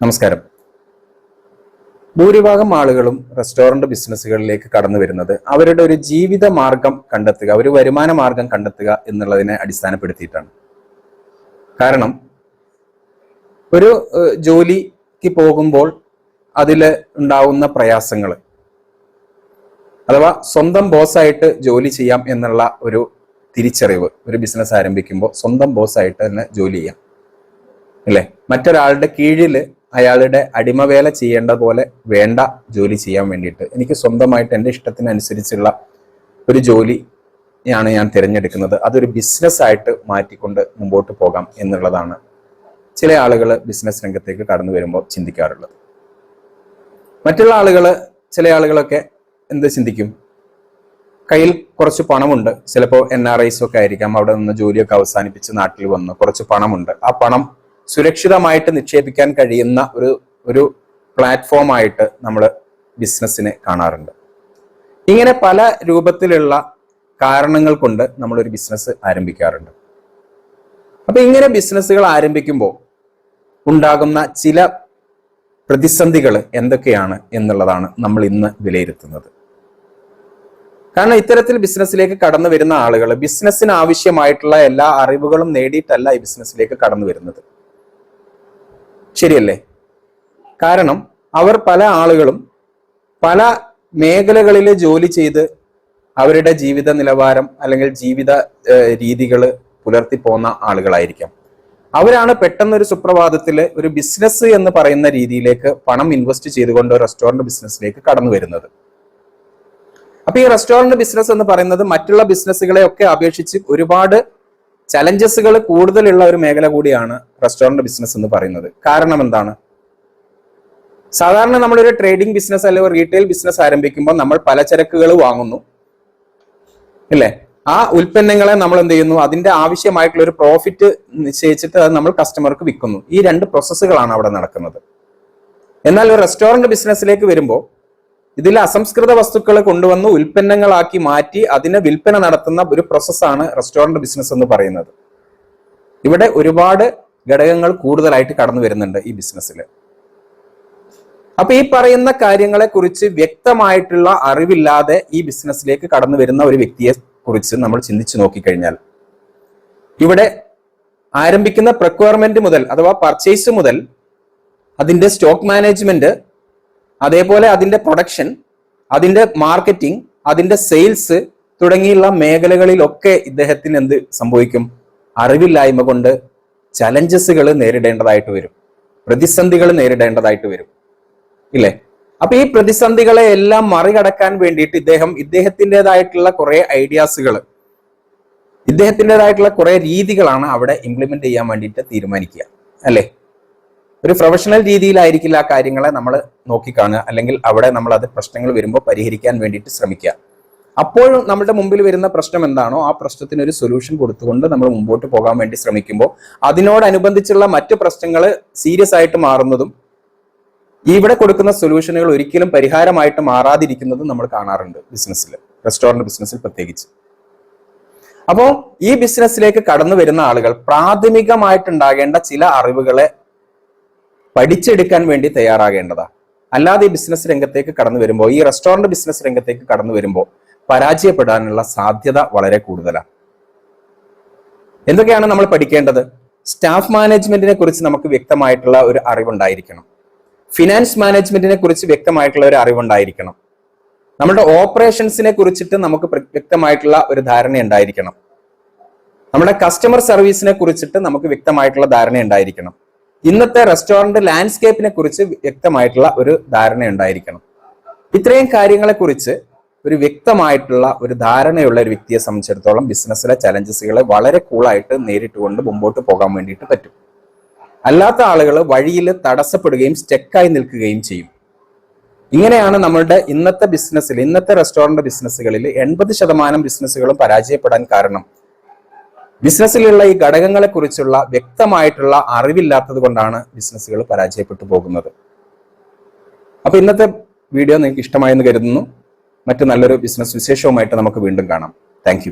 നമസ്കാരം. ഭൂരിഭാഗം ആളുകളും റെസ്റ്റോറന്റ് ബിസിനസ്സുകളിലേക്ക് കടന്നു വരുന്നത് അവരുടെ ഒരു ജീവിത മാർഗം കണ്ടെത്തുക ഒരു വരുമാന മാർഗം കണ്ടെത്തുക എന്നുള്ളതിനെ അടിസ്ഥാനപ്പെടുത്തിയിട്ടാണ്. കാരണം ഒരു ജോലിക്ക് പോകുമ്പോൾ അതിൽ ഉണ്ടാവുന്ന പ്രയാസങ്ങൾ അഥവാ സ്വന്തം ബോസായിട്ട് ജോലി ചെയ്യാം എന്നുള്ള ഒരു തിരിച്ചറിവ് ഒരു ബിസിനസ് ആരംഭിക്കുമ്പോൾ സ്വന്തം ബോസായിട്ട് തന്നെ ജോലി ചെയ്യാം. അല്ലേ? മറ്റൊരാളുടെ കീഴിൽ അയാളുടെ അടിമവേല ചെയ്യേണ്ട പോലെ വേണ്ട ജോലി ചെയ്യാൻ വേണ്ടിയിട്ട്. എനിക്ക് സ്വന്തമായിട്ട് എന്റെ ഇഷ്ടത്തിനനുസരിച്ചുള്ള ഒരു ജോലിയാണ് ഞാൻ തിരഞ്ഞെടുക്കുന്നത്. അതൊരു ബിസിനസ് ആയിട്ട് മാറ്റിക്കൊണ്ട് മുമ്പോട്ട് പോകാം എന്നുള്ളതാണ് ചില ആളുകൾ ബിസിനസ് രംഗത്തേക്ക് കടന്നു വരുമ്പോൾ ചിന്തിക്കാറുള്ളത്. മറ്റുള്ള ആളുകൾ ചില ആളുകളൊക്കെ എന്ത് ചിന്തിക്കും? കയ്യിൽ കുറച്ച് പണമുണ്ട്. ചിലപ്പോൾ എൻ ആർ ഒക്കെ ആയിരിക്കാം. അവിടെ നിന്ന് ജോലിയൊക്കെ അവസാനിപ്പിച്ച് നാട്ടിൽ വന്ന് കുറച്ച് പണമുണ്ട്. ആ പണം സുരക്ഷിതമായിട്ട് നിക്ഷേപിക്കാൻ കഴിയുന്ന ഒരു ഒരു പ്ലാറ്റ്ഫോമായിട്ട് നമ്മൾ ബിസിനസ്സിനെ കാണാറുണ്ട്. ഇങ്ങനെ പല രൂപത്തിലുള്ള കാരണങ്ങൾ കൊണ്ട് നമ്മൾ ഒരു ബിസിനസ് ആരംഭിക്കാറുണ്ട്. അപ്പൊ ഇങ്ങനെ ബിസിനസ്സുകൾ ആരംഭിക്കുമ്പോൾ ഉണ്ടാകുന്ന ചില പ്രതിസന്ധികൾ എന്തൊക്കെയാണ് എന്നുള്ളതാണ് നമ്മൾ ഇന്ന് വിലയിരുത്തുന്നത്. കാരണം ഇത്തരത്തിൽ ബിസിനസ്സിലേക്ക് കടന്നു വരുന്ന ആളുകൾ ബിസിനസ്സിന് ആവശ്യമായിട്ടുള്ള എല്ലാ അറിവുകളും നേടിയിട്ടല്ല ഈ ബിസിനസ്സിലേക്ക് കടന്നു വരുന്നത്. ശരിയല്ലേ? കാരണം അവർ പല ആളുകളും പല മേഖലകളിൽ ജോലി ചെയ്ത് അവരുടെ ജീവിത നിലവാരം അല്ലെങ്കിൽ ജീവിത രീതികൾ പുലർത്തി പോന്ന ആളുകളായിരിക്കാം. അവരാണ് പെട്ടെന്ന് ഒരു സുപ്രഭാതത്തിൽ ഒരു ബിസിനസ് എന്ന് പറയുന്ന രീതിയിലേക്ക് പണം ഇൻവെസ്റ്റ് ചെയ്തുകൊണ്ട് റെസ്റ്റോറന്റ് ബിസിനസ്സിലേക്ക് കടന്നു വരുന്നത്. അപ്പൊ ഈ റെസ്റ്റോറന്റ് ബിസിനസ് എന്ന് പറയുന്നത് മറ്റുള്ള ബിസിനസ്സുകളെ ഒക്കെ അപേക്ഷിച്ച് ഒരുപാട് ചലഞ്ചസുകൾ കൂടുതലുള്ള ഒരു മേഖല കൂടിയാണ് റെസ്റ്റോറന്റ് ബിസിനസ് എന്ന് പറയുന്നത്. കാരണം എന്താണ്? സാധാരണ നമ്മളൊരു ട്രേഡിംഗ് ബിസിനസ് അല്ലെങ്കിൽ റീറ്റെയിൽ ബിസിനസ് ആരംഭിക്കുമ്പോൾ നമ്മൾ പലചരക്കുകൾ വാങ്ങുന്നു. ഇല്ലേ? ആ ഉൽപ്പന്നങ്ങളെ നമ്മൾ എന്ത് ചെയ്യുന്നു? അതിന്റെ ആവശ്യമായിട്ടുള്ള ഒരു പ്രോഫിറ്റ് നിശ്ചയിച്ചിട്ട് അത് നമ്മൾ കസ്റ്റമർക്ക് വിൽക്കുന്നു. ഈ രണ്ട് പ്രോസസ്സുകളാണ് അവിടെ നടക്കുന്നത്. എന്നാൽ ഒരു റെസ്റ്റോറന്റ് ബിസിനസ്സിലേക്ക് വരുമ്പോൾ ഇതിൽ അസംസ്കൃത വസ്തുക്കളെ കൊണ്ടുവന്ന് ഉൽപ്പന്നങ്ങളാക്കി മാറ്റി അതിന് വിൽപ്പന നടത്തുന്ന ഒരു പ്രോസസ്സാണ് റെസ്റ്റോറന്റ് ബിസിനസ് എന്ന് പറയുന്നത്. ഇവിടെ ഒരുപാട് ഘടകങ്ങൾ കൂടുതലായിട്ട് കടന്നു വരുന്നുണ്ട് ഈ ബിസിനസ്സിൽ അപ്പൊ ഈ പറയുന്ന കാര്യങ്ങളെ കുറിച്ച് വ്യക്തമായിട്ടുള്ള അറിവില്ലാതെ ഈ ബിസിനസ്സിലേക്ക് കടന്നു വരുന്ന ഒരു വ്യക്തിയെ കുറിച്ച് നമ്മൾ ചിന്തിച്ചു നോക്കിക്കഴിഞ്ഞാൽ ഇവിടെ ആരംഭിക്കുന്ന പ്രക്വയർമെന്റ് മുതൽ അഥവാ പർച്ചേസ് മുതൽ അതിന്റെ സ്റ്റോക്ക് മാനേജ്മെന്റ് അതേപോലെ അതിന്റെ പ്രൊഡക്ഷൻ അതിന്റെ മാർക്കറ്റിംഗ് അതിന്റെ സെയിൽസ് തുടങ്ങിയുള്ള മേഖലകളിലൊക്കെ ഇദ്ദേഹത്തിന് എന്ത് സംഭവിക്കും? അറിവില്ലായ്മ കൊണ്ട് ചലഞ്ചസുകൾ നേരിടേണ്ടതായിട്ട് വരും. പ്രതിസന്ധികൾ നേരിടേണ്ടതായിട്ട് വരും. ഇല്ലേ? അപ്പൊ ഈ പ്രതിസന്ധികളെ എല്ലാം മറികടക്കാൻ വേണ്ടിയിട്ട് ഇദ്ദേഹം ഇദ്ദേഹത്തിന്റെതായിട്ടുള്ള കുറെ ഐഡിയാസുകൾ ഇദ്ദേഹത്തിന്റെതായിട്ടുള്ള കുറെ രീതികളാണ് അവിടെ ഇംപ്ലിമെന്റ് ചെയ്യാൻ വേണ്ടിയിട്ട് തീരുമാനിക്കുക. അല്ലേ? ഒരു പ്രൊഫഷണൽ രീതിയിലായിരിക്കില്ല ആ കാര്യങ്ങളെ നമ്മൾ നോക്കിക്കാണുക. അല്ലെങ്കിൽ അവിടെ നമ്മൾ അത് പ്രശ്നങ്ങൾ വരുമ്പോൾ പരിഹരിക്കാൻ വേണ്ടിയിട്ട് ശ്രമിക്കുക. അപ്പോഴും നമ്മുടെ മുമ്പിൽ വരുന്ന പ്രശ്നം എന്താണോ ആ പ്രശ്നത്തിന് ഒരു സൊല്യൂഷൻ കൊടുത്തുകൊണ്ട് നമ്മൾ മുമ്പോട്ട് പോകാൻ വേണ്ടി ശ്രമിക്കുമ്പോൾ അതിനോടനുബന്ധിച്ചുള്ള മറ്റ് പ്രശ്നങ്ങൾ സീരിയസ് ആയിട്ട് മാറുന്നതും ഇവിടെ കൊടുക്കുന്ന സൊല്യൂഷനുകൾ ഒരിക്കലും പരിഹാരമായിട്ട് മാറാതിരിക്കുന്നതും നമ്മൾ കാണാറുണ്ട് ബിസിനസ്സിൽ റെസ്റ്റോറന്റ് ബിസിനസ്സിൽ പ്രത്യേകിച്ച്. അപ്പോൾ ഈ ബിസിനസ്സിലേക്ക് കടന്നു വരുന്ന ആളുകൾ പ്രാഥമികമായിട്ടുണ്ടാകേണ്ട ചില അറിവുകളെ പഠിച്ചെടുക്കാൻ വേണ്ടി തയ്യാറാകേണ്ടതാ. അല്ലാതെ ഈ ബിസിനസ് രംഗത്തേക്ക് കടന്നു വരുമ്പോൾ ഈ റെസ്റ്റോറന്റ് ബിസിനസ് രംഗത്തേക്ക് കടന്നു വരുമ്പോൾ പരാജയപ്പെടാനുള്ള സാധ്യത വളരെ കൂടുതലാണ് എന്തൊക്കെയാണ് നമ്മൾ പഠിക്കേണ്ടത്? സ്റ്റാഫ് മാനേജ്മെന്റിനെ കുറിച്ച് നമുക്ക് വ്യക്തമായിട്ടുള്ള ഒരു അറിവുണ്ടായിരിക്കണം. ഫിനാൻസ് മാനേജ്മെന്റിനെ കുറിച്ച് വ്യക്തമായിട്ടുള്ള ഒരു അറിവുണ്ടായിരിക്കണം. നമ്മുടെ ഓപ്പറേഷൻസിനെ കുറിച്ചിട്ട് നമുക്ക് വ്യക്തമായിട്ടുള്ള ഒരു ധാരണ ഉണ്ടായിരിക്കണം. നമ്മുടെ കസ്റ്റമർ സർവീസിനെ കുറിച്ചിട്ട് നമുക്ക് വ്യക്തമായിട്ടുള്ള ധാരണ ഉണ്ടായിരിക്കണം. ഇന്നത്തെ റെസ്റ്റോറന്റ് ലാൻഡ്സ്കേപ്പിനെ കുറിച്ച് വ്യക്തമായിട്ടുള്ള ഒരു ധാരണ ഉണ്ടായിരിക്കണം. ഇത്രയും കാര്യങ്ങളെ കുറിച്ച് ഒരു വ്യക്തമായിട്ടുള്ള ഒരു ധാരണയുള്ള ഒരു വ്യക്തിയെ സംബന്ധിച്ചിടത്തോളം ബിസിനസ്സിലെ ചലഞ്ചസുകളെ വളരെ കൂളായിട്ട് നേരിട്ട് കൊണ്ട് മുമ്പോട്ട് പോകാൻ വേണ്ടിയിട്ട് പറ്റും. അല്ലാത്ത ആളുകൾ വഴിയിൽ തടസ്സപ്പെടുകയും സ്റ്റെക്കായി നിൽക്കുകയും ചെയ്യും. ഇങ്ങനെയാണ് നമ്മളുടെ ഇന്നത്തെ ബിസിനസ്സിൽ ഇന്നത്തെ റെസ്റ്റോറന്റ് ബിസിനസ്സുകളിൽ എൺപത് ശതമാനം ബിസിനസ്സുകളും പരാജയപ്പെടാൻ കാരണം. ബിസിനസ്സിലുള്ള ഈ ഘടകങ്ങളെക്കുറിച്ചുള്ള വ്യക്തമായിട്ടുള്ള അറിവില്ലാത്തത് കൊണ്ടാണ് ബിസിനസ്സുകൾ പരാജയപ്പെട്ടു പോകുന്നത്. അപ്പോൾ ഇന്നത്തെ വീഡിയോ നിങ്ങൾക്ക് ഇഷ്ടമായെന്ന് കരുതുന്നു. മറ്റു നല്ലൊരു ബിസിനസ് വിശേഷവുമായിട്ട് നമുക്ക് വീണ്ടും കാണാം. താങ്ക്